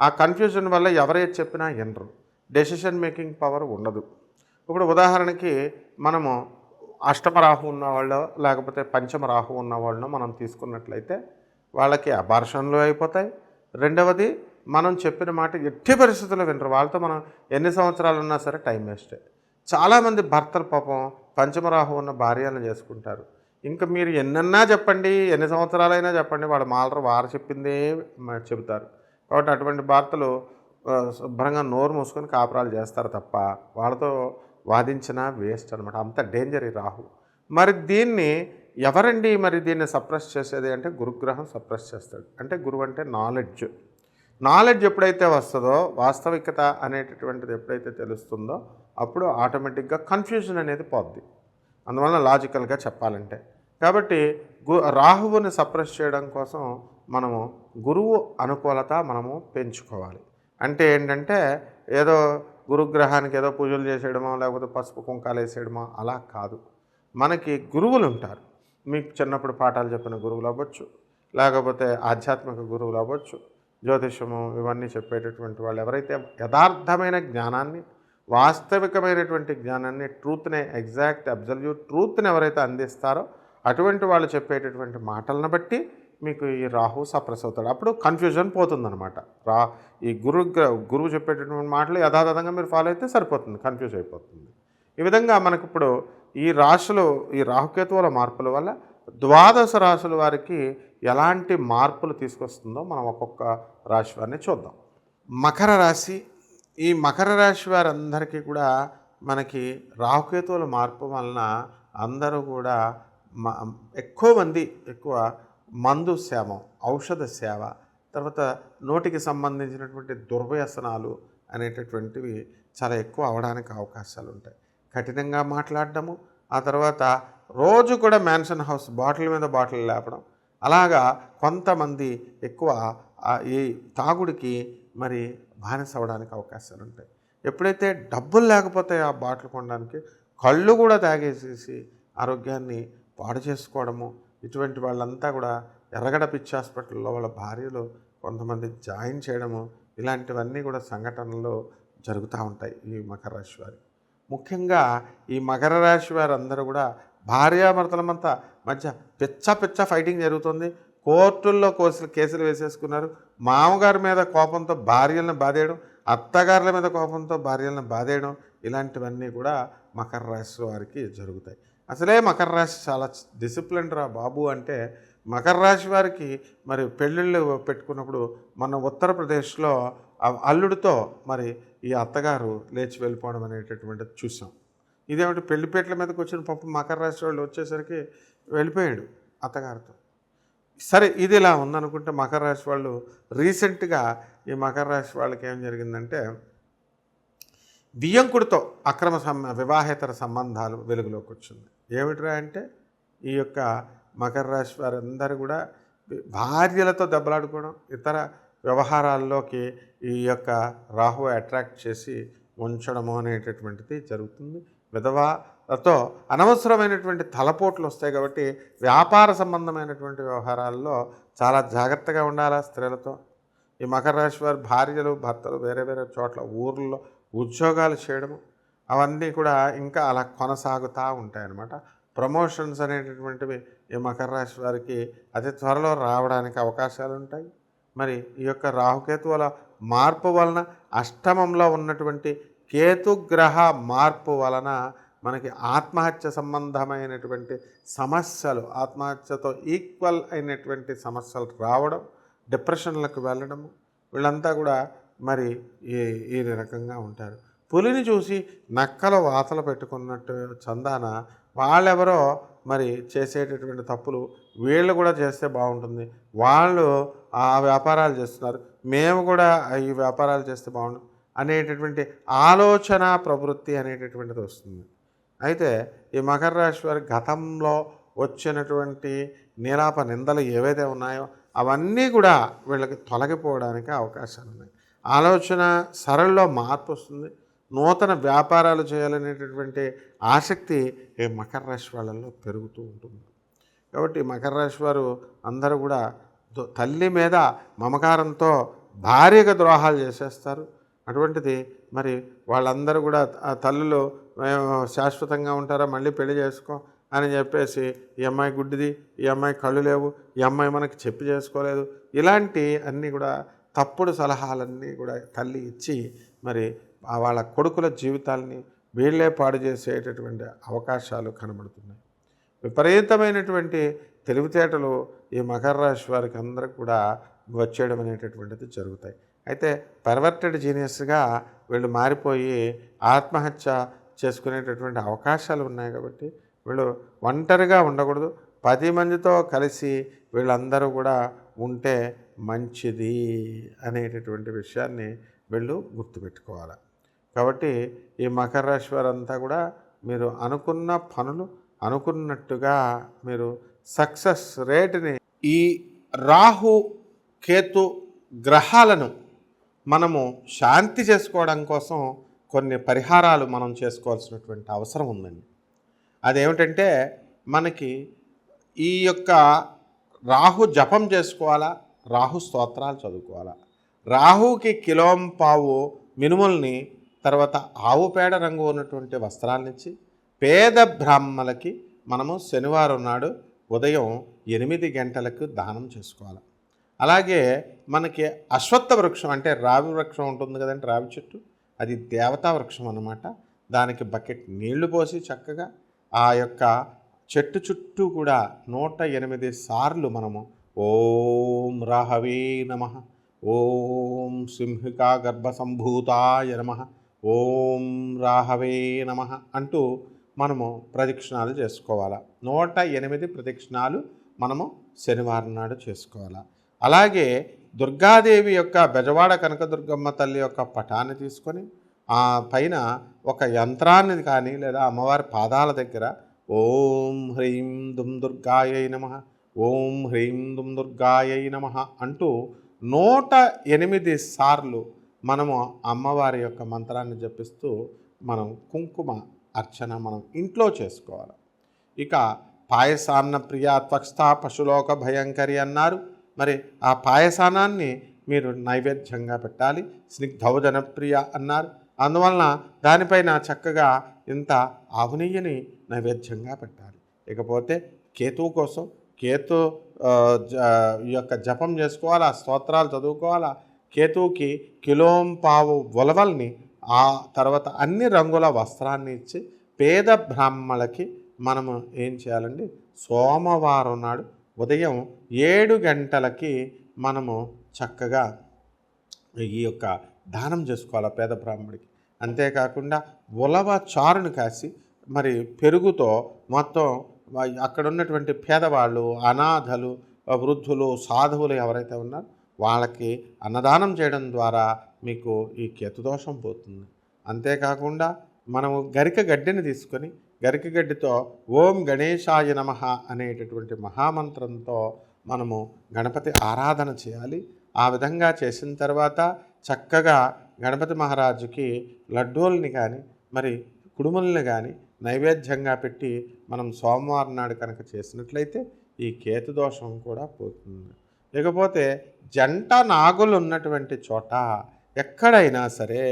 ఆ కన్ఫ్యూజన్ వల్ల ఎవరైతే చెప్పినా వినరు. డెసిషన్ మేకింగ్ పవర్ ఉండదు. ఇప్పుడు ఉదాహరణకి మనము అష్టమ రాహు ఉన్నవాళ్ళు లేకపోతే పంచమ రాహు ఉన్నవాళ్ళను మనం తీసుకున్నట్లయితే వాళ్ళకి అబార్షన్లు అయిపోతాయి. రెండవది మనం చెప్పిన మాట ఎట్టి పరిస్థితుల్లో వినరు. వాళ్ళతో మనం ఎన్ని సంవత్సరాలు ఉన్నా సరే టైం వేస్టే చాలామంది భర్తలు పాపం పంచమరాహు ఉన్న భార్యలను చేసుకుంటారు. ఇంకా మీరు ఎన్నన్నా చెప్పండి ఎన్ని సంవత్సరాలైనా చెప్పండి వాళ్ళు మాలరు వారు చెప్పిందే చెబుతారు. కాబట్టి అటువంటి భర్తలు శుభ్రంగా నోరు మూసుకొని కాపురాలు చేస్తారు తప్ప వాళ్ళతో వాదించినా వేస్ట్ అనమాట అంత డేంజర్ ఈ రాహు. మరి దీన్ని ఎవరండి మరి దీన్ని సప్రెస్ చేసేది అంటే గురుగ్రహం సప్రెస్ చేస్తాడు. అంటే గురువు అంటే నాలెడ్జ్. నాలెడ్జ్ ఎప్పుడైతే వస్తుందో వాస్తవికత అనేటటువంటిది ఎప్పుడైతే తెలుస్తుందో అప్పుడు ఆటోమేటిక్గా కన్ఫ్యూజన్ అనేది పోద్ది. అందువల్ల లాజికల్గా చెప్పాలంటే. కాబట్టి గు రాహువుని సప్రెస్ చేయడం కోసం మనము గురువు అనుకూలత మనము పెంచుకోవాలి. అంటే ఏంటంటే ఏదో గురుగ్రహానికి ఏదో పూజలు చేసేయడమో లేకపోతే పసుపు కుంకాలు వేసేయడమో అలా కాదు. మనకి గురువులు ఉంటారు. మీకు చిన్నప్పుడు పాఠాలు చెప్పిన గురువులు అవ్వచ్చు లేకపోతే ఆధ్యాత్మిక గురువులు అవ్వచ్చు జ్యోతిషము ఇవన్నీ చెప్పేటటువంటి వాళ్ళు ఎవరైతే యథార్థమైన జ్ఞానాన్ని వాస్తవికమైనటువంటి జ్ఞానాన్ని ట్రూత్ని ఎగ్జాక్ట్ అబ్జల్యూట్ ట్రూత్ని ఎవరైతే అందిస్తారో అటువంటి వాళ్ళు చెప్పేటటువంటి మాటలను బట్టి మీకు ఈ రాహు సప్రెస్ అవుతాడు అప్పుడు కన్ఫ్యూజన్ పోతుందనమాట రా ఈ గురు గురువు చెప్పేటటువంటి మాటలు యథాతథంగా మీరు ఫాలో అయితే సరిపోతుంది కన్ఫ్యూజ్ అయిపోతుంది. ఈ విధంగా మనకి ఇప్పుడు ఈ రాశులు ఈ రాహుకేతువుల మార్పుల వల్ల ద్వాదశ రాశుల వారికి ఎలాంటి మార్పులు తీసుకొస్తుందో మనం ఒక్కొక్క రాశి వారిని చూద్దాం. మకర రాశి ఈ మకర రాశి వారందరికీ కూడా మనకి రాహుకేతువుల మార్పు వలన అందరూ కూడా మ ఎక్కువ మంది ఎక్కువ మందు సేవం ఔషధ సేవ తర్వాత నోటికి సంబంధించినటువంటి దుర్వ్యసనాలు అనేటటువంటివి చాలా ఎక్కువ అవడానికి అవకాశాలు ఉంటాయి. కఠినంగా మాట్లాడటము ఆ తర్వాత రోజు కూడా మ్యాన్షన్ హౌస్ బాటిల్ మీద బాటిల్ లేపడం అలాగా కొంతమంది ఎక్కువ ఈ తాగుడికి మరి బానిస అవ్వడానికి అవకాశాలు ఉంటాయి. ఎప్పుడైతే డబ్బులు లేకపోతే ఆ బాటిల్ కొనడానికి కళ్ళు కూడా తాగేసేసి ఆరోగ్యాన్ని పాడు చేసుకోవడము ఇటువంటి వాళ్ళంతా కూడా ఎర్రగడ పిచ్చి హాస్పిటల్లో వాళ్ళ భార్యలు కొంతమంది జాయిన్ చేయడము ఇలాంటివన్నీ కూడా సంఘటనలు జరుగుతూ ఉంటాయి ఈ మకర రాశి వారి ముఖ్యంగా ఈ మకర రాశి వారందరూ కూడా భార్యాభర్తలమంతా మధ్య పిచ్చ పిచ్చ ఫైటింగ్ జరుగుతుంది. కోర్టుల్లో కోసులు కేసులు వేసేసుకున్నారు. మామగారి మీద కోపంతో భార్యలను బాధేయడం అత్తగారుల మీద కోపంతో భార్యలను బాధేయడం ఇలాంటివన్నీ కూడా మకర రాశి వారికి జరుగుతాయి. అసలే మకర రాశి చాలా డిసిప్లిన్ రా బాబు అంటే మకర రాశి వారికి మరి పెళ్ళిళ్ళు పెట్టుకున్నప్పుడు మన ఉత్తరప్రదేశ్లో అల్లుడితో మరి ఈ అత్తగారు లేచి వెళ్ళిపోవడం అనేటటువంటిది చూసాం. ఇదేమిటి పెళ్ళిపేటల మీదకి వచ్చిన పప్పు మకర రాశి వాళ్ళు వచ్చేసరికి వెళ్ళిపోయాడు అత్తగారితో. సరే ఇది ఇలా ఉందనుకుంటే మకర రాశి వాళ్ళు రీసెంట్గా ఈ మకర రాశి వాళ్ళకి ఏం జరిగిందంటే బియ్యంకుడితో అక్రమ సమ వివాహేతర సంబంధాలు వెలుగులోకి వచ్చింది. ఏమిట్రా అంటే ఈ యొక్క మకర రాశి వారందరూ కూడా భార్యలతో దెబ్బలాడుకోవడం ఇతర వ్యవహారాల్లోకి ఈ యొక్క రాహు అట్రాక్ట్ చేసి ఉంచడము అనేటటువంటిది జరుగుతుంది. విధవాలతో అనవసరమైనటువంటి తలపోట్లు వస్తాయి కాబట్టి వ్యాపార సంబంధమైనటువంటి వ్యవహారాల్లో చాలా జాగ్రత్తగా ఉండాలా స్త్రీలతో? ఈ మకర రాశి వారి భార్యలు భర్తలు వేరే వేరే చోట్ల ఊర్లలో ఉద్యోగాలు చేయడము అవన్నీ కూడా ఇంకా అలా కొనసాగుతూ ఉంటాయన్నమాట. ప్రమోషన్స్ అనేటటువంటివి ఈ మకర రాశి వారికి అతి త్వరలో రావడానికి అవకాశాలు ఉంటాయి. మరి ఈ యొక్క రాహుకేతువుల మార్పు వలన అష్టమంలో ఉన్నటువంటి కేతుగ్రహ మార్పు వలన మనకి ఆత్మహత్య సంబంధమైనటువంటి సమస్యలు ఆత్మహత్యతో ఈక్వల్ అయినటువంటి సమస్యలు రావడం డిప్రెషన్లకు వెళ్ళడము వీళ్ళంతా కూడా మరి ఈ ఈ రకంగా ఉంటారు. పులిని చూసి నక్కల వాతలు పెట్టుకున్నట్టు చందాన వాళ్ళెవరో మరి చేసేటటువంటి తప్పులు వీళ్ళు కూడా చేస్తే బాగుంటుంది. వాళ్ళు ఆ వ్యాపారాలు చేస్తున్నారు. మేము కూడా ఈ వ్యాపారాలు చేస్తే బాగుంటుంది అనేటటువంటి ఆలోచన ప్రవృత్తి అనేటటువంటిది వస్తుంది. అయితే ఈ మకర రాశి వారి గతంలో వచ్చినటువంటి నీలాప నిందలు ఏవైతే ఉన్నాయో అవన్నీ కూడా వీళ్ళకి తొలగిపోవడానికి అవకాశాలు ఉన్నాయి ఆలోచన సరళలో మార్పు వస్తుంది. నూతన వ్యాపారాలు చేయాలనేటటువంటి ఆసక్తి ఈ మకర రాశి వాళ్ళల్లో పెరుగుతూ ఉంటుంది. కాబట్టి మకర రాశి వారు అందరూ కూడా తల్లి మీద మమకారంతో భార్యగా ద్రోహాలు చేసేస్తారు. అటువంటిది మరి వాళ్ళందరూ కూడా ఆ తల్లులు మేము శాశ్వతంగా ఉంటారా మళ్ళీ పెళ్ళి చేసుకో అని చెప్పేసి ఈ అమ్మాయి గుడ్డిది ఈ అమ్మాయి కళ్ళు లేవు ఈ అమ్మాయి మనకి చెప్పి చేసుకోలేదు ఇలాంటి అన్నీ కూడా తప్పుడు సలహాలన్నీ కూడా తల్లి ఇచ్చి మరి వాళ్ళ కొడుకుల జీవితాలని వీళ్ళే పాడు చేసేటటువంటి అవకాశాలు కనబడుతున్నాయి. విపరీతమైనటువంటి తెలివితేటలు ఈ మకర రాశి వారికి అందరూ కూడా వచ్చేయడం అనేటటువంటిది జరుగుతాయి. అయితే పర్వర్టెడ్ జీనియస్గా వీళ్ళు మారిపోయి ఆత్మహత్య చేసుకునేటటువంటి అవకాశాలు ఉన్నాయి కాబట్టి వీళ్ళు ఒంటరిగా ఉండకూడదు. పది మందితో కలిసి వీళ్ళందరూ కూడా ఉంటే మంచిది అనేటటువంటి విషయాన్ని వీళ్ళు గుర్తుపెట్టుకోవాలి. కాబట్టి ఈ మకర రాశి వారంతా కూడా మీరు అనుకున్న పనులు అనుకున్నట్టుగా మీరు సక్సెస్ రేటుని ఈ రాహు కేతు గ్రహాలను మనము శాంతి చేసుకోవడం కోసం కొన్ని పరిహారాలు మనం చేసుకోవాల్సినటువంటి అవసరం ఉందండి. అదేమిటంటే మనకి ఈ యొక్క రాహు జపం చేసుకోవాలా? రాహు స్తోత్రాలు చదువుకోవాలా? రాహుకి కిలోం పావు మినుముల్ని తర్వాత ఆవు పేడ రంగు ఉన్నటువంటి వస్త్రాలనిచ్చి పేద బ్రాహ్మలకి మనము శనివారం నాడు ఉదయం ఎనిమిది గంటలకు దానం చేసుకోవాలి. అలాగే మనకి అశ్వత్థ వృక్షం అంటే రావి వృక్షం ఉంటుంది కదండి రావి చెట్టు. అది దేవతా వృక్షం అన్నమాట. దానికి బకెట్ నీళ్ళు పోసి చక్కగా ఆ యొక్క చెట్టు చుట్టూ కూడా నూట ఎనిమిది సార్లు మనము ఓం రాహవే నమ ఓం సింహికా గర్భసంభూతాయ నమ ఓం రాహవే నమ అంటూ మనము ప్రదక్షిణాలు చేసుకోవాలి. నూట ఎనిమిది ప్రదక్షిణాలు మనము శనివారం నాడు చేసుకోవాలి. అలాగే దుర్గాదేవి యొక్క బెజవాడ కనకదుర్గమ్మ తల్లి యొక్క పటాన్ని తీసుకొని ఆ పైన ఒక యంత్రాన్ని కానీ లేదా అమ్మవారి పాదాల దగ్గర ఓం హ్రీం దుమ్ దుర్గాయై నమ ఓం హ్రీం దుమ్ దుర్గాయై నమ అంటూ నూట ఎనిమిది సార్లు మనము అమ్మవారి యొక్క మంత్రాన్ని జపిస్తూ మనం కుంకుమ అర్చన మనం ఇంట్లో చేసుకోవాలి. ఇక పాయసాన్న ప్రియ త్వక్స్థ పశులోక భయంకరి అన్నారు. మరి ఆ పాయసానాన్ని మీరు నైవేద్యంగా పెట్టాలి. స్నిగ్ధౌజన ప్రియ అన్నారు. అందువలన దానిపైన చక్కగా ఇంత ఆవు నైవేద్యంగా పెట్టాలి. ఇకపోతే కేతువు కోసం కేతు జ- ఈ యొక్క జపం చేసుకోవాలా స్తోత్రాలు చదువుకోవాలా కేతువుకి కిలోం పావు ఉలవల్ని ఆ తర్వాత అన్ని రంగుల వస్త్రాన్ని ఇచ్చి పేద బ్రాహ్మణులకి మనము ఏం చేయాలండి? సోమవారం నాడు ఉదయం ఏడు గంటలకి మనము చక్కగా ఈ యొక్క దానం చేసుకోవాలి పేద బ్రాహ్మడికి అంతేకాకుండా ఉలవ చారును కాసి మరి పెరుగుతో మొత్తం అక్కడ ఉన్నటువంటి పేదవాళ్ళు అనాథలు వృద్ధులు సాధువులు ఎవరైతే ఉన్నారో వాళ్ళకి అన్నదానం చేయడం ద్వారా మీకు ఈ కేతుదోషం పోతుంది. అంతేకాకుండా మనము గరిక గడ్డిని తీసుకొని గరిక గడ్డితో ఓం గణేశాయ నమ అనేటటువంటి మహామంత్రంతో మనము గణపతి ఆరాధన చేయాలి. ఆ విధంగా చేసిన తర్వాత చక్కగా గణపతి మహారాజుకి లడ్డూల్ని కానీ మరి కుడుముల్ని కానీ నైవేద్యంగా పెట్టి మనం సోమవారం నాడు కనుక చేసినట్లయితే ఈ కేతు దోషం కూడా పోతుంది. ఇకపోతే జంట నాగులు ఉన్నటువంటి చోట ఎక్కడైనా సరే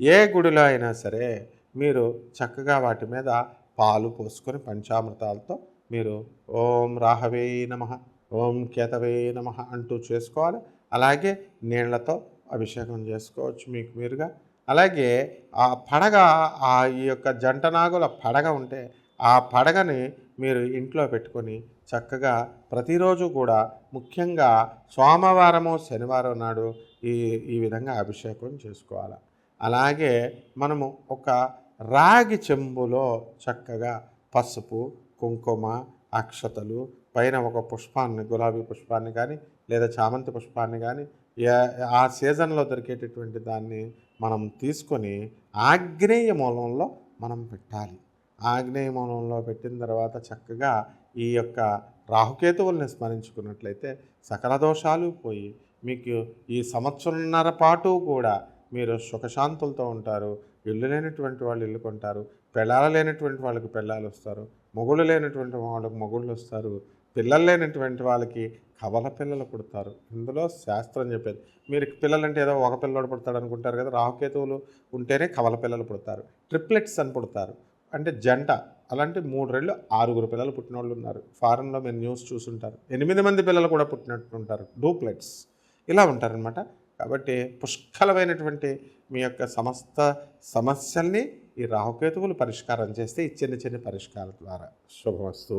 ఏ గుడిలో అయినా సరే మీరు చక్కగా వాటి మీద పాలు పోసుకొని పంచామృతాలతో మీరు ఓం రాహవే నమ ఓం కేతవే నమ అంటూ చేసుకోవాలి. అలాగే నీళ్ళతో అభిషేకం చేసుకోవచ్చు మీకు మీరుగా. అలాగే ఆ పడగ ఆ ఈ యొక్క జంట నాగుల పడగ ఉంటే ఆ పడగని మీరు ఇంట్లో పెట్టుకొని చక్కగా ప్రతిరోజు కూడా ముఖ్యంగా సోమవారము శనివారం నాడు ఈ ఈ విధంగా అభిషేకం చేసుకోవాలి. అలాగే మనము ఒక రాగి చెంబులో చక్కగా పసుపు కుంకుమ అక్షతలు పైన ఒక పుష్పాన్ని గులాబీ పుష్పాన్ని కానీ లేదా చామంతి పుష్పాన్ని కానీ ఆ సీజన్లో దొరికేటటువంటి దాన్ని మనం తీసుకొని ఆగ్నేయ మూలంలో మనం పెట్టాలి. ఆగ్నేయ మూలంలో పెట్టిన తర్వాత చక్కగా ఈ యొక్క రాహుకేతువుల్ని స్మరించుకున్నట్లయితే సకల దోషాలు పోయి మీకు ఈ సంవత్సరంన్నర పాటు కూడా మీరు సుఖశాంతులతో ఉంటారు. ఇల్లు లేనటువంటి వాళ్ళు ఇల్లు కొంటారు. పెళ్ళాలు లేనటువంటి వాళ్ళకి పెళ్ళాలు వస్తారు. మొగుళ్ళు లేనటువంటి వాళ్ళకి మొగుళ్ళు వస్తారు. పిల్లలు లేనటువంటి వాళ్ళకి కవల పిల్లలు పుడతారు. ఇందులో శాస్త్రం చెప్పేది. మీరు పిల్లలంటే ఏదో ఒక పిల్లడు పుడతాడు అనుకుంటారు కదా రాహుకేతువులు ఉంటేనే కవల పిల్లలు పుడతారు. ట్రిప్లెట్స్ అని పుడతారు. అంటే జంట. అలాంటి మూడు రెళ్ళు ఆరుగురు పిల్లలు పుట్టిన వాళ్ళు ఉన్నారు. ఫారెన్లో మీరు న్యూస్ చూసుంటారు. ఎనిమిది మంది పిల్లలు కూడా పుట్టినట్టు ఉంటారు డూప్లెట్స్ ఇలా ఉంటారనమాట కాబట్టి పుష్కలమైనటువంటి మీ యొక్క సమస్త సమస్యల్ని ఈ రాహుకేతువులు పరిష్కారం చేస్తే ఈ చిన్న చిన్న పరిష్కారాల ద్వారా. శుభమస్తు.